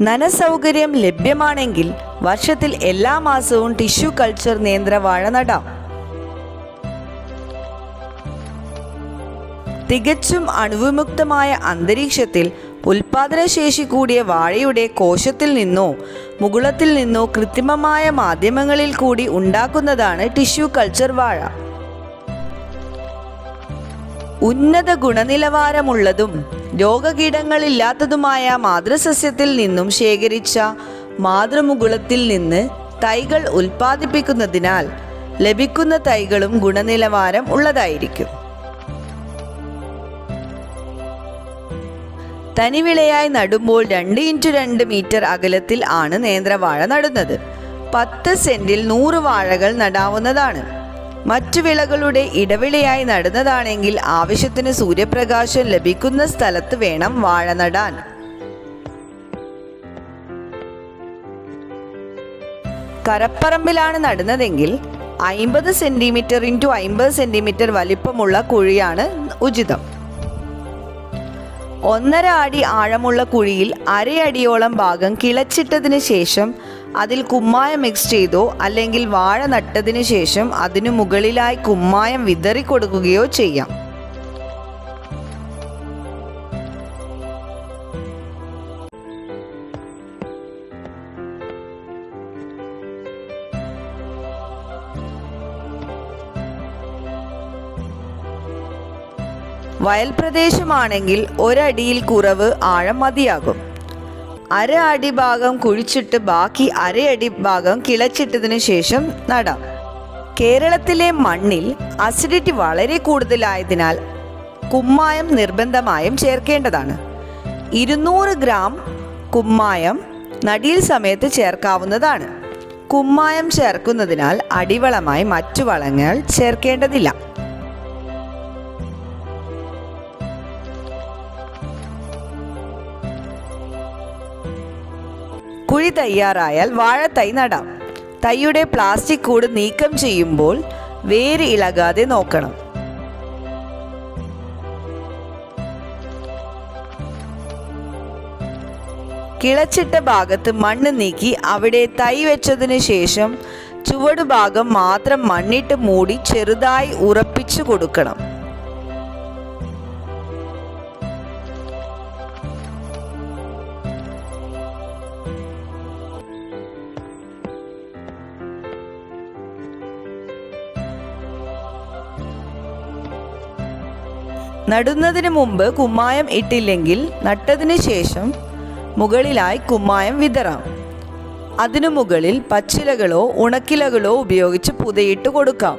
നനസൗകര്യം ലഭ്യമാണെങ്കിൽ വർഷത്തിൽ എല്ലാ മാസവും ടിഷ്യൂ കൾച്ചർ നേന്ത്രവാഴ നടാം. തികച്ചും അണുവിമുക്തമായ അന്തരീക്ഷത്തിൽ ഉൽപാദനശേഷി കൂടിയ വാഴയുടെ കോശത്തിൽ നിന്നോ മുകുളത്തിൽ നിന്നോ കൃത്രിമമായ മാധ്യമങ്ങളിൽ കൂടി ഉണ്ടാക്കുന്നതാണ് ടിഷ്യൂ കൾച്ചർ വാഴ. ഉന്നത ഗുണനിലവാരമുള്ളതും രോഗകീടങ്ങളില്ലാത്തതുമായ മാതൃസസ്യത്തിൽ നിന്നും ശേഖരിച്ച മാതൃമുകുളത്തിൽ നിന്ന് തൈകൾ ഉൽപ്പാദിപ്പിക്കുന്നതിനാൽ ലഭിക്കുന്ന തൈകളും ഗുണനിലവാരം ഉള്ളതായിരിക്കും. തനിവിളയായി നടുമ്പോൾ രണ്ട് ഇന്റു രണ്ട് മീറ്റർ അകലത്തിൽ ആണ് നേന്ത്രവാഴ നടുന്നത്. പത്ത് സെന്റിൽ നൂറ് വാഴകൾ നടാവുന്നതാണ്. മറ്റു വിളകളുടെ ഇടവിളയായി നടുന്നതാണെങ്കിൽ ആവശ്യത്തിന് സൂര്യപ്രകാശം ലഭിക്കുന്ന സ്ഥലത്ത് വേണം വാഴ നടാൻ. കരപ്പറമ്പിലാണ് നടുന്നതെങ്കിൽ അയിമ്പത് സെന്റിമീറ്റർ ഇന്റു അയിമ്പത് സെന്റിമീറ്റർ വലിപ്പമുള്ള കുഴിയാണ് ഉചിതം. ഒന്നര അടി ആഴമുള്ള കുഴിയിൽ അരയടിയോളം ഭാഗം കിളച്ചിട്ടതിന് ശേഷം അതിൽ കുമ്മായം മിക്സ് ചെയ്തോ അല്ലെങ്കിൽ വാഴ നട്ടതിന് ശേഷം അതിനു മുകളിലായി കുമ്മായം വിതറി കൊടുക്കുകയോ ചെയ്യാം. വയൽ പ്രദേശമാണെങ്കിൽ ഒരടിയിൽ കുറവ് ആഴം മതിയാകും. അര അടി ഭാഗം കുഴിച്ചിട്ട് ബാക്കി അരയടി ഭാഗം കിളച്ചിട്ടതിന് ശേഷം നടാം. കേരളത്തിലെ മണ്ണിൽ അസിഡിറ്റി വളരെ കൂടുതലായതിനാൽ കുമ്മായം നിർബന്ധമായും ചേർക്കേണ്ടതാണ്. ഇരുന്നൂറ് ഗ്രാം കുമ്മായം നടീൽ സമയത്ത് ചേർക്കാവുന്നതാണ്. കുമ്മായം ചേർക്കുന്നതിനാൽ അടിവളമായി മറ്റു വളങ്ങൾ ചേർക്കേണ്ടതില്ല. കുഴി തയ്യാറായാൽ വാഴത്തൈ നടാം. തൈയുടെ പ്ലാസ്റ്റിക് കൂട് നീക്കം ചെയ്യുമ്പോൾ വേര് ഇളകാതെ നോക്കണം. കിളച്ചിട്ട ഭാഗത്ത് മണ്ണ് നീക്കി അവിടെ തൈ വെച്ചതിന് ശേഷം ചുവടുഭാഗം മാത്രം മണ്ണിട്ട് മൂടി ചെറുതായി ഉറപ്പിച്ചു കൊടുക്കണം. നടുന്നതിന് മുമ്പ് കുമ്മായം ഇട്ടില്ലെങ്കിൽ നട്ടതിന് ശേഷം മുകളിലായി കുമ്മായം വിതറാം. അതിനു മുകളിൽ പച്ചിലകളോ ഉണക്കിലകളോ ഉപയോഗിച്ച് പുതയിട്ട് കൊടുക്കാം.